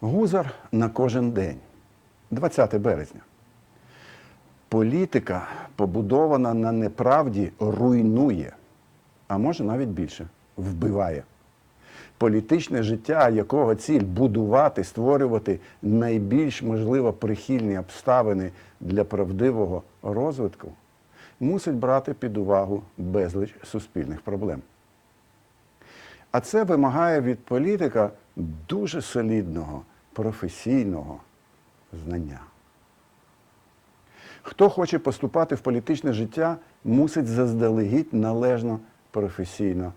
Гузар на кожен день. 20 березня. Політика, побудована на неправді, руйнує, а може навіть більше вбиває. Політичне життя, якого ціль будувати, створювати найбільш можливо прихильні обставини для правдивого розвитку, мусить брати під увагу безліч суспільних проблем. А це вимагає від політика дуже солідного, професійного знання. Хто хоче поступати в політичне життя, мусить заздалегідь належно професійно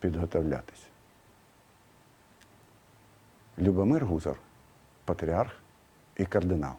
підготовлятися. Любомир Гузар, патріарх і кардинал.